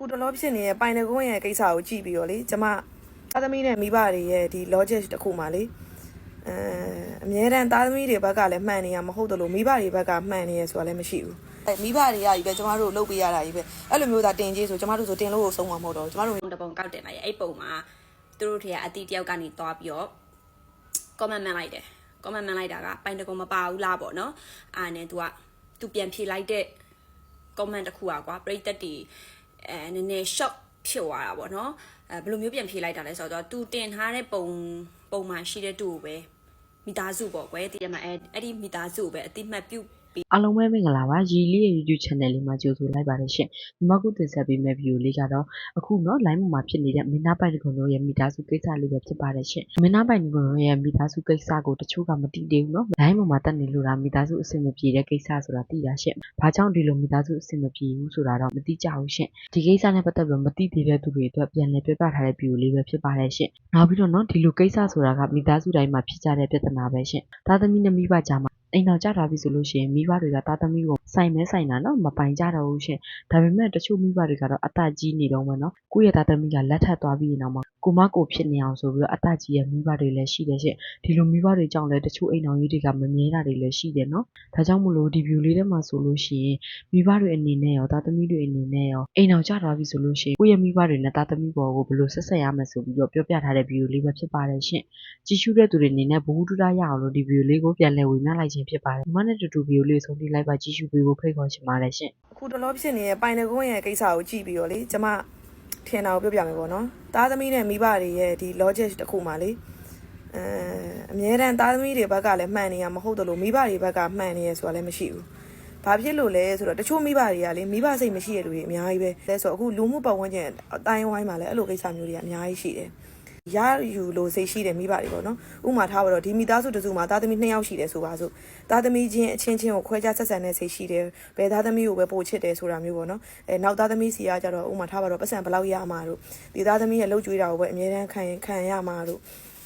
အခုတလောဖြစ်နေတဲ့ပိုင်တကွန်းရဲ့ကိစ္စကိုကြည့်ပြီးတော့လေကျမသားသမီးနဲ့မိဘတွေရဲ့ဒီ logic တစ်ခုမှလေအဲအမြဲတမ်းသားသမီးတွေဘက်ကလည်းမှန်နေရမဟုတ်တယ်လို့မိဘတွေဘက်ကမှန်နေရဆိုတာလည်းမရှိဘူးအဲမိဘတွေကကြီးပဲကျမတို့လုပ်ပေးရတာကြီးပဲအဲ့လိုမျိုးသာတင်ကြီးဆိုကျမတို့ဆိုတင်လို့ဆုံးမှာမဟုတ်တော့ဘူးကျမတို့ ပုံတစ်ပုံကောက်တင်လိုက်ရဲ့အဲ့ပုံမှာသူတို့တွေကအတီတယောက်ကနေသွားပြီးတော့ comment မှန်လိုက်တယ် comment မှန်လိုက်တာကပိုင်တကုံမပါဘူးလားပေါ့နော်အာနဲ့ तू က तू ပြန်ဖြေလိုက်တဲ့ comment တစ်ခုอ่ะကွာပရိသတ်တီ အဲနည်းနည်း shock ဖြစ်သွားတာပေါ့နော်အဲဘယ်လိုမျိုးပြန်ဖြေလိုက်တာလဲဆိုတော့ तू တင်ထားတဲ့ပုံပုံမှန်ရှိတဲ့တူကိုပဲမိသားစုပေါ့ကွယ်တကယ်မှအဲအဲ့ဒီမိသားစုကိုပဲအတိမတ်ပြုတ် ပြီး အားလုံးပဲမင်္ဂလာပါရီလေးရဲ့ YouTube channel လေးမှာကြိုဆိုလိုက်ပါတယ်ရှင်ဒီမှာခုတင်ဆက်ပေးမယ့် video လေးကတော့အခုเนาะ line ပေါ်မှာဖြစ်နေတဲ့မင်းသားပိုင်ကွန်တို့ရဲ့မိသားစုကိစ္စလေးပဲဖြစ်ပါတယ်ရှင်မင်းသားပိုင်ကွန်တို့ရဲ့မိသားစုကိစ္စကိုတချို့ကမသိသေးဘူးเนาะ line ပေါ်မှာတက်နေလို့လားမိသားစုအဆင်မပြေတဲ့ကိစ္စဆိုတာသိတာရှင်ဘာကြောင့်ဒီလိုမိသားစုအဆင်မပြေဘူးဆိုတာတော့မသိကြဘူးရှင်ဒီကိစ္စနဲ့ပတ်သက်ပြီးမသိသေးတဲ့သူတွေအတွက်ပြန်လည်ပြသထားတဲ့ video လေးပဲဖြစ်ပါတယ်ရှင်နောက်ပြီးတော့เนาะဒီလိုကိစ္စဆိုတာကမိသားစုတိုင်းမှာဖြစ်ကြတဲ့ပြဿနာပဲရှင်သားသမီးနဲ့မိဘကြားမှာ အိမ်တော်ကြတာပြီဆိုလို့ရှိရင်မိဘတွေကတာသမီကိုဆိုင်မဲဆိုင်တာနော်မပိုင်ကြတော့ဘူးရှင်ဒါပေမဲ့တချို့မိဘတွေကတော့အသက်ကြီးနေတော့မယ်နော်ကိုယ့်ရဲ့တာသမီကလက်ထပ်သွားပြီးရင်တော့ကိုမကိုဖြစ်နေအောင်ဆိုပြီးတော့အသက်ကြီးရဲ့မိဘတွေလည်းရှိတယ်ရှင့်ဒီလိုမိဘတွေကြောင့်လည်းတချို့အိမ်အောင်ရေးတွေကမမြဲတာတွေလည်းရှိတယ်နော်ဒါကြောင့်မလို့ဒီ view လေးထဲမှာဆိုလို့ရှိရင်မိဘတွေအနေနဲ့ရောသားသမီးတွေအနေနဲ့ရောအိမ်အောင်ကြသွားပြီဆိုလို့ရှိရင်ကိုယ့်ရဲ့မိဘတွေနဲ့သားသမီးပေါ်ကိုဘယ်လိုဆက်ဆက်ရမလဲဆိုပြီးတော့ပြောပြထားတဲ့ view လေးပဲဖြစ်ပါတယ်ရှင့်ကြည့်ရှုတဲ့သူတွေအနေနဲ့ဘဝတူတာရအောင်လို့ဒီ view လေးကိုပြန်လည်ဝေမျှလိုက်ခြင်းဖြစ်ပါတယ်ဒီမှာနဲ့တူတူ view လေးဆုံးထိလိုက်ပါကြည့်ရှုပေးဖို့ဖိတ်ခေါ်ချင်ပါတယ်ရှင့်အခုတော်တော်ဖြစ်နေတဲ့ပိုင်တကုန်းရဲ့ကိစ္စကိုကြည့်ပြီးတော့လေကျွန်မ ထင်တာကိုပြောပြမယ်ပေါ့နော်သားသမီးနဲ့မိဘတွေရဲ့ဒီ logic တစ်ခုမှလေအဲအမြဲတမ်းသားသမီးတွေဘက်ကလည်းမှန်နေရမဟုတ်တယ်လို့မိဘတွေဘက်ကမှန်နေရဆိုတာလည်းမရှိဘူးဘာဖြစ်လို့လဲဆိုတော့တချို့မိဘတွေကလေမိဘစိတ်မရှိတဲ့လူတွေအများကြီးပဲလဲဆိုတော့အခုလူမှုပတ်ဝန်းကျင်အတိုင်းဝိုင်းမှာလည်းအဲ့လိုကိစ္စမျိုးတွေကအများကြီးရှိတယ် ရယူလို့စိတ်ရှိတယ်မိဘတွေပေါ့နော်ဥမာထားပါတော့ဒီမိသားစုတစ်စုမှာသားသမီး2ယောက်ရှိတယ်ဆိုပါစို့သားသမီးချင်းအချင်းချင်းကိုခွဲခြားဆက်ဆံတဲ့စိတ်ရှိတယ်ဘယ်သားသမီးကိုပဲပို့ချစ်တယ်ဆိုတာမျိုးပေါ့နော်အဲနောက်သားသမီးစီကကြတော့ဥမာထားပါတော့ပတ်စံဘယ်လောက်ရမှာတို့ဒီသားသမီးရဲ့လှုပ်ကြွေးတာကိုပဲအမြဲတမ်းခံခံရမှာတို့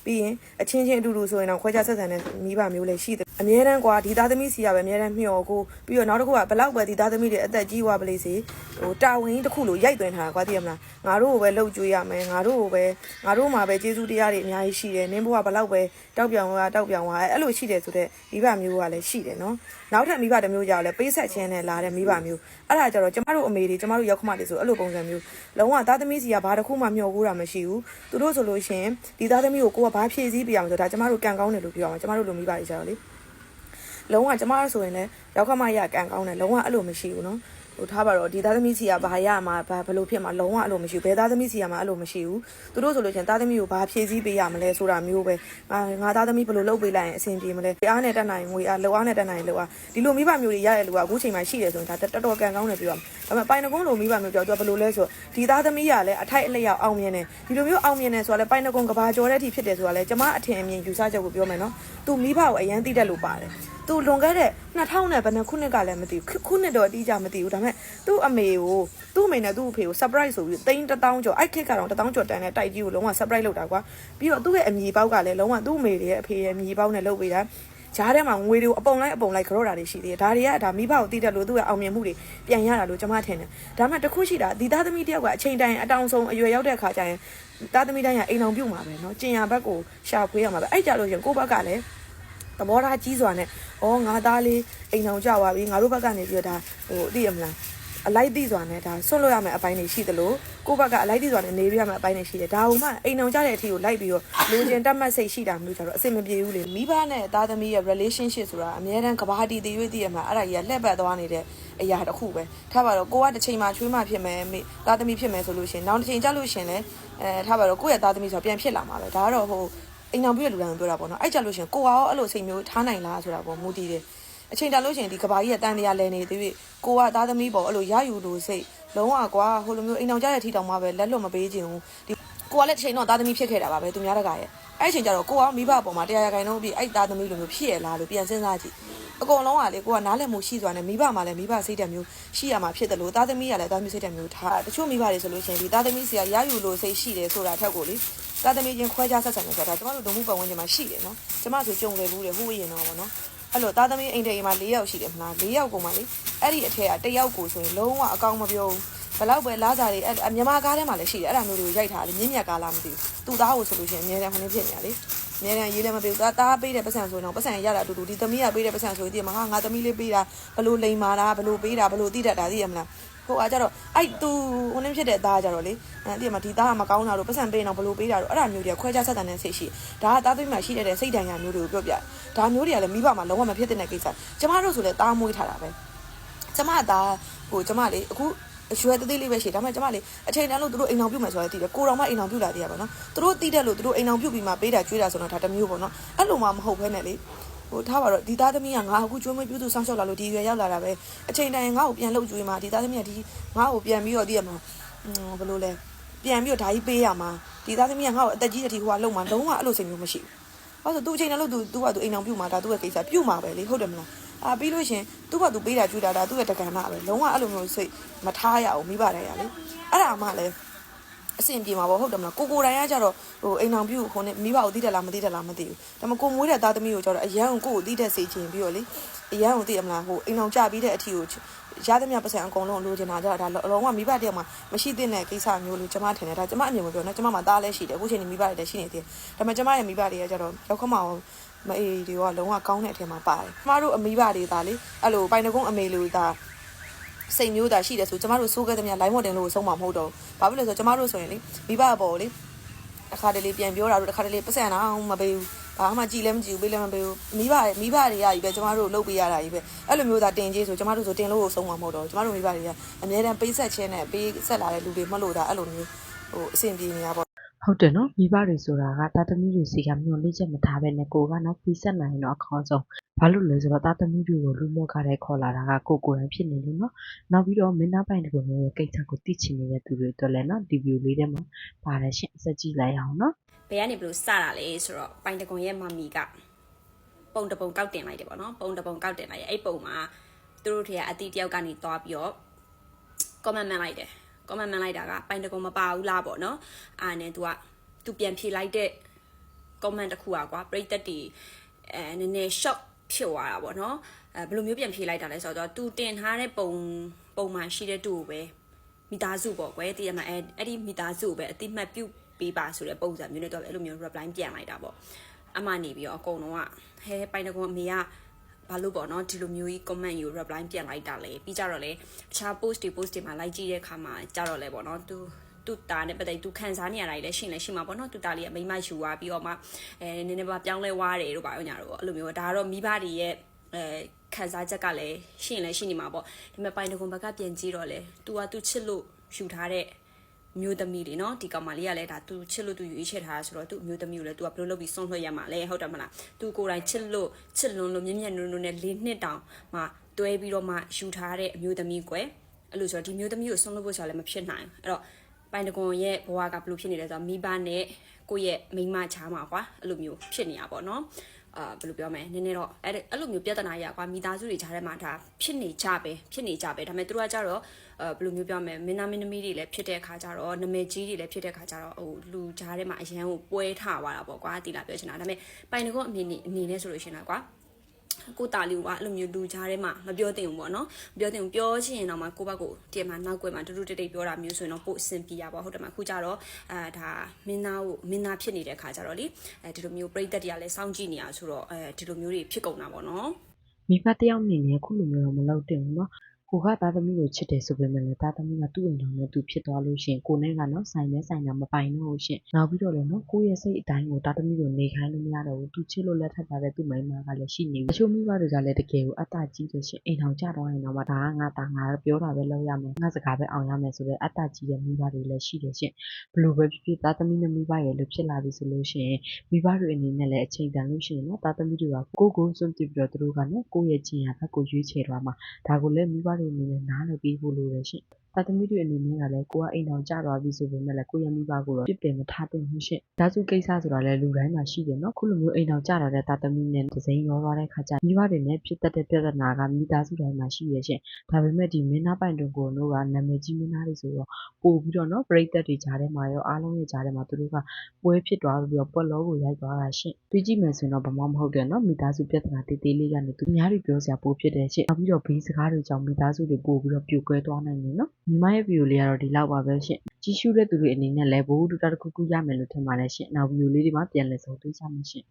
ပြီးရင်အချင်းချင်းအတူတူဆိုရင်တော့ခွဲခြားဆက်ဆံတဲ့မိဘမျိုးလည်းရှိတယ်အမြဲတမ်းကွာဒီသားသမီးစီကပဲအမြဲတမ်းမျှော်ကိုပြီးတော့နောက်တစ်ခုကဘလောက်ပဲဒီသားသမီးတွေအသက်ကြီးသွားပလိစေဟိုတာဝန်ကြီးတစ်ခုလို့ရိုက်သွင်းထားတာကွာသိရမလားငါတို့ကိုပဲလှုပ်ကြွေးရမယ်ငါတို့ကိုပဲငါတို့မှာပဲကျေးဇူးတရားတွေအများကြီးရှိတယ်နင်းဘဝဘလောက်ပဲတောက်ပြောင်သွားတောက်ပြောင်သွားအဲ့လိုရှိတယ်ဆိုတော့မိဘမျိုးကလည်းရှိတယ်နော်နောက်ထပ်မိဘတစ်မျိုးကြောင့်လည်းပေးဆက်ခြင်းနဲ့လာတဲ့မိဘမျိုးအဲ့ဒါကြတော့ကျမတို့အမေတွေကျမတို့ရောက်ခမတွေဆိုအဲ့လိုပုံစံမျိုးလုံးဝသားသမီးစီကဘာတစ်ခုမှမျှော်ကိုးတာမရှိဘူးသူတို့ဆိုလို့ရှိရင်ဒီသားသမီးကိုကိုကဘာဖြည့်ဆည်းပြအောင်ဆိုတော့ဒါကျမတို့ကံကောင်းတယ်လို့ပြောအောင်ကျမတို့လိုမိဘတွေကြတော့လေလုံးဝကျမတို့ဆိုရင်လည်းရောက်ခမရကံကောင်းတယ်လုံးဝအဲ့လိုမရှိဘူးနော် ဟိုထားပါတော့ဒီသားသမီးစီကဘာရမှာဘာဘလို့ဖြစ်မှာလုံးဝအဲ့လိုမရှိဘူးဘယ်သားသမီးစီကမှအဲ့လိုမရှိဘူးသူတို့ဆိုလို့ချင်းသားသမီးကိုဘာဖြည့်ဆည်းပေးရမလဲဆိုတာမျိုးပဲငါငါသားသမီးဘလို့လုပ်ပေးလိုက်ရင်အဆင်ပြေမလဲအားနဲ့တက်နိုင်ငွေအားလောက်အားနဲ့တက်နိုင်လောက်အားဒီလိုမိဘမျိုးတွေရတဲ့လူကအခုချိန်မှာရှိတယ်ဆိုရင်ဒါတော်တော်ကံကောင်းတယ်ပြောရမှာဒါပေမဲ့ပိုင်နကုန်းလိုမိဘမျိုးကြောက်သူကဘလို့လဲဆိုဒီသားသမီးကလည်းအထိုက်အလျောက်အောင်မြင်တယ်ဒီလိုမျိုးအောင်မြင်တယ်ဆိုတာလည်းပိုင်နကုန်းကဘာကျော်တဲ့အထိဖြစ်တယ်ဆိုတာလည်းကျမအထင်အမြင်ယူဆချက်ကိုပြောမယ်နော်သူမိဘကိုအရန်သိတတ်လို့ပါတယ် သူလွန်ခဲ့တဲ့2000နဲ့ဘယ်နှစ်ခုနှစ်ကလည်းမသိဘူးခုနှစ်တော့အတိအကျမသိဘူးဒါပေမဲ့သူ့အမေကိုသူ့အမေနဲ့သူ့အဖေကို surprise ဆိုပြီးတိန်း1000ကျော်အဲ့ခက်ကတော့1000ကျော်တန်တဲ့တိုက်ကြီးကိုလုံးဝ surprise လုပ်တာကွာပြီးတော့သူ့ရဲ့အမြေပေါက်ကလည်းလုံးဝသူ့အမေရဲ့အဖေရဲ့အမြေပေါက်နဲ့လုပ်ပေးတာဂျားထဲမှာငွေတွေကိုအပုံလိုက်အပုံလိုက်ကြောတာတွေရှိသေးတယ်ဒါတွေကဒါမိဘကိုတည်တယ်လို့သူ့ရဲ့အောင်မြင်မှုတွေပြန်ရတာလို့ကျွန်မထင်တယ်ဒါမှတခုရှိတာဒီသားသမီးတယောက်ကအချိန်တိုင်းအတောင်ဆုံးအရွယ်ရောက်တဲ့အခါကျရင်သားသမီးတိုင်းကအိမ်အောင်ပြုတ်မှာပဲเนาะကျင်ရဘက်ကိုရှာဖွေရမှာပဲအဲ့ကြလို့ရှင်ကိုယ့်ဘက်ကလည်း သဘောထားကြီးစွာနဲ့ဩငါသားလေးအိမ်အောင်ကြပါပြီငါတို့ဘက်ကနေပြီးတော့ဒါဟိုသိရမလားအလိုက်သိစွာနဲ့ဒါဆွတ်လို့ရမယ့်အပိုင်းတွေရှိသလိုကိုယ့်ဘက်ကအလိုက်သိစွာနဲ့နေရမယ့်အပိုင်းတွေရှိတယ်ဒါဟုမှအိမ်အောင်ကြတဲ့အထီကိုလိုက်ပြီးတော့လူချင်းတက်မှတ်စိတ်ရှိတာမျိုးကြတော့အဆင်မပြေဘူးလေမိဘနဲ့သားသမီးရဲ့ relationship ဆိုတာအများတန်းကဘာတီတည်ရွေ့တည်ရမှာအဲ့ဒါကြီးကလှက်ပတ်သွားနေတဲ့အရာတစ်ခုပဲထားပါတော့ကိုကတစ်ချိန်မှချွေးမှဖြစ်မယ်မိသားသမီးဖြစ်မယ်ဆိုလို့ရှင်နောက်တစ်ချိန်ကြလို့ရှင်လဲအဲထားပါတော့ကိုယ့်ရဲ့သားသမီးဆိုပြန်ဖြစ်လာမှာပဲဒါကတော့ဟို အိမ်အောင်ပြည့်လူတိုင်းပြောတာပေါ့နော်အဲ့ကြလို့ရှင်ကိုကရောအဲ့လိုစိတ်မျိုးထားနိုင်လားဆိုတာပေါ့မူတည်တယ်အချိန်တန်လို့ရှိရင်ဒီကဘာကြီးရဲ့တန်တရားလဲနေသေးပြီကိုကသားသမီးပေါ့အဲ့လိုရယူလို့စိတ်လုံးဝကွာဟိုလိုမျိုးအိမ်အောင်ကြတဲ့ထီတောင်မှပဲလက်လွတ်မပေးခြင်းဘူးဒီကိုကလည်းတစ်ချိန်တော့သားသမီးဖြစ်ခဲ့တာပါပဲသူများတကာရဲ့အဲ့ချိန်ကျတော့ကိုကမိဘအပေါ်မှာတရားရခိုင်တော့ပြီအဲ့သားသမီးလိုမျိုးဖြစ်ရလားလို့ပြန်စဉ်းစားကြည့်အကုန်လုံးကလေကိုကနားလည်မှုရှိစွာနဲ့မိဘမှာလည်းမိဘစိတ်ဓာတ်မျိုးရှိရမှာဖြစ်တယ်လို့သားသမီးကလည်းသားသမီးစိတ်ဓာတ်မျိုးထားတချို့မိဘတွေဆိုလို့ရှိရင်ဒီသားသမီးစီကရယူလို့စိတ်ရှိတယ်ဆိုတာထက်ကိုလေ သားသမီးချင်းခွဲခြားဆက်ဆံနေဆိုတာကျမတို့ဒုံမှုပတ်ဝန်းကျင်မှာရှိတယ်နော်ကျမဆိုကြုံခဲ့ဘူးတယ်ဟိုးရင်တော့ဗောနော်အဲ့လိုသားသမီးအိမ်တေမှာ၄ယောက်ရှိတယ်မလား၄ယောက်ကုန်ပါလေအဲ့ဒီအထက်ကတစ်ယောက်ကိုဆိုရင်လုံးဝအကောင်းမပြောဘူးဘလောက်ပဲလားစားတွေအဲ့အမြန်မာကားထဲမှာလည်းရှိတယ်အဲ့ဒါမျိုးတွေကိုရိုက်ထားတယ်မြင့်မြတ်ကားလားမသိဘူးသူ့သားကိုဆိုလို့ရှိရင်အများတန်းခဏဖြစ်နေရလေအများတန်းရေးလည်းမပေးဘူးသားသားပေးတဲ့ပတ်စံဆိုရင်တော့ပတ်စံရတာအတူတူဒီသမီးကပေးတဲ့ပတ်စံဆိုရင်ဒီမှာဟာငါသမီးလေးပေးတာဘလို့လိန်မာတာဘလို့ပေးတာဘလို့တိတတ်တာသိရမလား ဟိုအားကြတော့အဲ့သူဟိုနည်းဖြစ်တဲ့သားကြတော့လေအဲ့ဒီမှာဒီသားကမကောင်းတာတော့ပတ်စံပေးနေတော့ဘလို့ပေးတာတော့အဲ့ဒါမျိုးတွေကခွဲခြားဆက်တန်တဲ့စိတ်ရှိဒါကသားသမီးမှာရှိတဲ့စိတ်တန်ရာမျိုးတွေကိုပြောပြဒါမျိုးတွေကလည်းမိဘမှာလုံးဝမဖြစ်တဲ့ကိစ္စကျမတို့ဆိုလည်းသားမွေးထားတာပဲကျမသားဟိုကျမလေအခုအရွယ်သေးသေးလေးပဲရှိဒါပေမဲ့ကျမလေအချိန်တန်းလို့သူတို့အိမ်အောင်ပြုတ်မယ်ဆိုတာသိတယ်ကိုတော်မှအိမ်အောင်ပြုတ်လာသေးရပါတော့သူတို့သိတယ်လို့သူတို့အိမ်အောင်ပြုတ်ပြီးမှပေးတာကျွေးတာဆိုတော့ဒါတစ်မျိုးပေါ့နော်အဲ့လိုမှမဟုတ်ဘဲနဲ့လေ ဟိုထားပါတော့ဒီသားသမီးကငါအခုကျွေးမွေးပြုစုစောင့်ရှောက်လာလို့ဒီရွယ်ရောက်လာတာပဲအချိန်တိုင်းငါ့ကိုပြန်လှုပ်ကျွေးမှာဒီသားသမီးကဒီငါ့ကိုပြန်ပြီးတော့တည့်ရမှာဘယ်လိုလဲပြန်ပြီးတော့ဓာကြီးပေးရမှာဒီသားသမီးကငါ့ကိုအသက်ကြီးတဲ့ထိဟိုကလှုပ်မှာလုံးဝအဲ့လိုစိတ်မျိုးမရှိဘူးအဲ့ဆိုသူအချိန်တိုင်းလို့သူသူကသူအိမ်အောင်ပြုတ်မှာဒါသူ့ရဲ့ကိစ္စပြုတ်မှာပဲလေဟုတ်တယ်မလားအာပြီးလို့ရှင်သူ့ဘာသူပေးတာကျွေးတာဒါသူ့ရဲ့တက္ကနာပဲလုံးဝအဲ့လိုမျိုးစိတ်မထားရအောင်မိပါတယ်ရလေအဲ့ဒါမှလည်း အဆင်ပြေမှာပေါ့ဟုတ်တယ်မလားကိုကိုတိုင်ကကြတော့ဟိုအိမ်အောင်ပြုတ်ဟိုနဲ့မိဘကိုသိတယ်လားမသိတယ်လားမသိဘူးဒါပေမဲ့ကိုမွေးတဲ့သားသမီးကိုကြတော့အရန်ကိုကိုကိုသိတဲ့စေချင်ပြီးတော့လေအရန်ကိုသိရမလားဟိုအိမ်အောင်ကြပြီးတဲ့အထီကိုရသမျှပတ်စံအကုန်လုံးလိုချင်တာကြတော့ဒါအလုံးဝမိဘတယောက်မှာမရှိသင့်တဲ့ကိစ္စမျိုးလို့ကျွန်မထင်တယ်ဒါကျွန်မအမြင်မပြောနော်ကျွန်မမှာသားလည်းရှိတယ်အခုချိန်နေမိဘတွေလည်းရှိနေသေးတယ်ဒါပေမဲ့ကျွန်မရဲ့မိဘတွေကကြတော့ရောက်ခမအောင်မအေးတွေကလုံးဝကောင်းတဲ့အထက်မှာပါတယ်ကျမတို့အမိဘတွေဒါလေအဲ့လိုပိုင်တကုန်းအမေလူဒါ စိတ်မျိုးသာရှိတယ်ဆိုကျမတို့စိုးခဲ့သမျှ line model လို့ဆုံးမှာမဟုတ်တော့ဘူးဘာဖြစ်လို့လဲဆိုတော့ကျမတို့ဆိုရင်လေမိဘအပေါ်လေတစ်ခါတလေပြန်ပြောတာတို့တစ်ခါတလေပတ်စံအောင်မပေးဘူးဘာမှကြည်လည်းမကြည့်ဘူးပေးလည်းမပေးဘူးမိဘမိဘတွေကကြီးပဲကျမတို့လှုပ်ပေးရတာကြီးပဲအဲ့လိုမျိုးသာတင်ကြီးဆိုကျမတို့ဆိုတင်လို့ကိုဆုံးမှာမဟုတ်တော့ကျမတို့မိဘတွေကအများတန်းပေးဆက်ခြင်းနဲ့ပေးဆက်လာတဲ့လူတွေမှလို့ဒါအဲ့လိုမျိုးဟိုအဆင်ပြေနေတာပေါ့ ဟုတ်တယ်နော်မိဘတွေဆိုတာကသားသမီးတွေစီကမျောလေးချက်မထားပဲနဲ့ကိုကနော်ပြီးဆက်နိုင်ရင်တော့အကောင်းဆုံးဘာလို့လဲဆိုတော့သားသမီးတွေကိုလူလောကထဲခေါ်လာတာကကိုကိုယ်တိုင်ဖြစ်နေလို့နော်နောက်ပြီးတော့မင်းသားပိုင်တကူရဲ့ကိစ္စကိုသိချင်နေတဲ့သူတွေအတွက်လည်းနော်ဒီဗီဒီယိုလေးထဲမှာပါတယ်ရှင်အဆက်ကြည့်လိုက်အောင်နော်ဘယ်ကနေဘလို့စတာလဲဆိုတော့ပိုင်တကွန်ရဲ့မမီကပုံတပုံကောက်တင်လိုက်တယ်ပေါ့နော်ပုံတပုံကောက်တင်လိုက်တယ်အဲ့ပုံမှာသူတို့တွေကအတီတယောက်ကနေသွားပြီးတော့ comment မှန်လိုက်တယ် comment မှန်လိုက်တာကပိုင်တကွန်မပါဘူးလားပေါ့နော်အာနဲ့ तू က तू ပြန်ဖြေလိုက်တဲ့ comment တစ်ခုอ่ะကွာပြိသက်တီအဲနည်းနည်း shock ဖြစ်သွားတာပေါ့နော်အဲဘယ်လိုမျိုးပြန်ဖြေလိုက်တာလဲဆိုတော့ तू တင်ထားတဲ့ပုံပုံမှန်ရှိတဲ့တူကိုပဲမိသားစုပေါ့ကွယ်တည်ရမှာအဲအဲ့ဒီမိသားစုကိုပဲအတိမတ်ပြုတ်ပေးပါဆိုတဲ့ပုံစံမျိုးနဲ့တော့အဲ့လိုမျိုး reply ပြန်လိုက်တာပေါ့အမှနေပြီးတော့အကုန်လုံးကဟဲပိုင်တကွန်အမေက ဘာလို့ပေါ့နော်ဒီလိုမျိုးကြီး comment ယူ reply ပြန်လိုက်တာလေပြီးကြတော့လေတခြား post တွေ post တွေမှာ like ကြည့်တဲ့အခါမှာကြတော့လေပေါ့နော် तू သူ့တာနဲ့ပတ်သက်သူခံစားနေရတာလည်းရှင်းလဲရှင်းမှာပေါ့နော်သူ့တာလေးကမိမယူသွားပြီးတော့မှအဲနည်းနည်းပါပြောင်းလဲွားတယ်တို့ပါရောညာတို့ပေါ့အဲ့လိုမျိုးဒါကတော့မိဘတွေရဲ့အဲခံစားချက်ကလည်းရှင်းလဲရှင်းနေမှာပေါ့ဒီမဲ့ပိုင်တကွန်ဘက်ကပြန်ကြည့်တော့လေ तू ကသူ့ချစ်လို့ယူထားတဲ့ မျိုးသမီးတွေနော်ဒီကောင်မလေးကလည်းဒါသူချစ်လို့သူယူရေးချထားတာဆိုတော့သူမျိုးသမီးကိုလည်း तू ကဘယ်လိုလုပ်ပြီးဆုံးလွှတ်ရမှာလဲဟုတ်တယ်မလား तू ကိုယ်တိုင်ချစ်လို့ချစ်လွန်းလို့မြင့်မြတ်နုံနုံနဲ့လေးနှစ်တောင်မှတွဲပြီးတော့မှယူထားတဲ့အမျိုးသမီးကွယ်အဲ့လိုဆိုတော့ဒီမျိုးသမီးကိုဆုံးလွှတ်ဖို့ဆိုတာလည်းမဖြစ်နိုင်ဘူးအဲ့တော့ပိုင်တကွန်ရဲ့ဘဝကဘယ်လိုဖြစ်နေလဲဆိုတော့မိဘနဲ့ကိုယ့်ရဲ့မိန်းမချားမှာကွာအဲ့လိုမျိုးဖြစ်နေတာပေါ့နော် အာဘယ်လိုပြောမလဲနည်းနည်းတော့အဲ့အဲ့လိုမျိုးပြဿနာရကွာမိသားစုတွေကြားထဲမှာဒါဖြစ်နေကြပဲဖြစ်နေကြပဲဒါပေမဲ့သူတို့ကကြတော့အဲဘယ်လိုမျိုးပြောမလဲမင်းသားမင်းသမီးတွေလည်းဖြစ်တဲ့အခါကျတော့နမဲကြီးတွေလည်းဖြစ်တဲ့အခါကျတော့ဟိုလူကြားထဲမှာအရန်ကိုပွဲထားသွားတာပေါ့ကွာတီလာပြောချင်တာဒါပေမဲ့ပိုင်တကွန်အမေအနေနဲ့ဆိုလို့ရှိရင်ကွာ ကိုတာလီကအဲ့လိုမျိုးလူကြားထဲမှာမပြောသင့်ဘူးပေါ့နော်မပြောသင့်ဘူးပြောချင်ရင်တော့မှကိုဘက်ကိုတည့်မှာနောက်ကွယ်မှာတူတူတိတ်တိတ်ပြောတာမျိုးဆိုရင်တော့ပို့အဆင်ပြေရပါဟုတ်တယ်မခုကြတော့အဲဒါမင်းသားကိုမင်းသားဖြစ်နေတဲ့ခါကျတော့လေအဲဒီလိုမျိုးပြိသက်တွေကလည်းစောင့်ကြည့်နေရဆိုတော့အဲဒီလိုမျိုးတွေဖြစ်ကုန်တာပေါ့နော် မိဘတစ်ယောက်အနေနဲ့ခုလိုမျိုးတော့မလုပ်သင့်ဘူးเนาะ ကိုကသားသမီးကိုချစ်တယ်ဆိုပေမဲ့လည်းသားသမီးကသူ့အိမ်တော်နဲ့သူဖြစ်သွားလို့ရှရင်ကိုနဲ့ကနော်ဆိုင်မဲဆိုင်တာမပိုင်တော့ဘူးရှင်နောက်ပြီးတော့လည်းနော်ကိုရဲ့စိတ်အတိုင်းကိုသားသမီးကိုနေခိုင်းလို့မရတော့ဘူးသူချစ်လို့လက်ထပ်ထားတဲ့သူ့မိန်းမကလည်းရှိနေပြီအချို့မိဘတွေကလည်းတကယ်ကိုအတ္တကြီးတယ်ရှင်အိမ်တော်ကြတော့ရင်တော့မှဒါကငါတာငါပြောတာပဲလုပ်ရမယ်ငါစကားပဲအောင်ရမယ်ဆိုတဲ့အတ္တကြီးတဲ့မိဘတွေလည်းရှိတယ်ရှင်ဘလို့ပဲဖြစ်ဖြစ်သားသမီးနဲ့မိဘရဲ့လို့ဖြစ်လာပြီဆိုလို့ရှိရင်မိဘတွေအနေနဲ့လည်းအချိန်တန်လို့ရှိရင်နော်သားသမီးတွေကကိုကိုစွန့်ပစ်ပြီးတော့သူတို့ကနော်ကိုရဲ့ကျင်ရဘက်ကိုရွေးချယ်သွားမှာဒါကိုလည်းမိဘတွေအနေနဲ့နားလည်ပြီးဖို့လိုတယ်ရှင့်။ သားသမီးတွေအနေနဲ့ကလည်းကိုကအိမ်အောင်ကြသွားပြီဆိုပေမဲ့လည်းကိုရဲ့မိဘကိုတော့ပြစ်ပယ်မထားသင့်ဘူးရှင့်။ဒါစုကိစ္စဆိုတာလည်းလူတိုင်းမှာရှိတယ်နော်။ခုလိုမျိုးအိမ်အောင်ကြတာတဲ့သားသမီးနဲ့ဒဇိန်ရောသွားတဲ့ခါကျမိဘတွေနဲ့ဖြစ်တတ်တဲ့ပြဿနာကမိသားစုတိုင်းမှာရှိရရှင့်။ဒါပေမဲ့ဒီမင်းသားပိုင်တုံကိုတို့ကနာမည်ကြီးမင်းသားတွေဆိုတော့ပို့ပြီးတော့နော်ပြိသက်တွေကြားထဲမှာရောအားလုံးရဲ့ကြားထဲမှာသူတို့ကပွဲဖြစ်သွားပြီးတော့ပွက်လောကိုရိုက်သွားတာရှင့်။ပြီးကြည့်မယ်ဆိုရင်တော့ဘာမှမဟုတ်တယ်နော်မိသားစုပြဿနာတေးသေးလေးကနေသူများတွေပြောစရာပိုဖြစ်တယ်ရှင့်။နောက်ပြီးတော့ဘေးစကားတွေကြောင့်မိသားစုတွေပို့ပြီးတော့ပြိုကွဲသွားနိုင်တယ်နော်။ညီမရဲ့ဗီဒီယိုလေးကတော့ ဒီလောက်ပါပဲရှင်ကြီးစုတဲ့သူတွေအနေနဲ့လည်းဘိုးတူတာတစ်ခုခုရမယ်လို့ ထင်ပါတယ်ရှင်နောက်ဗီဒီယိုလေးတွေမှာ ပြန်လည်ဆုံတွေ့ကြမယ်ရှင်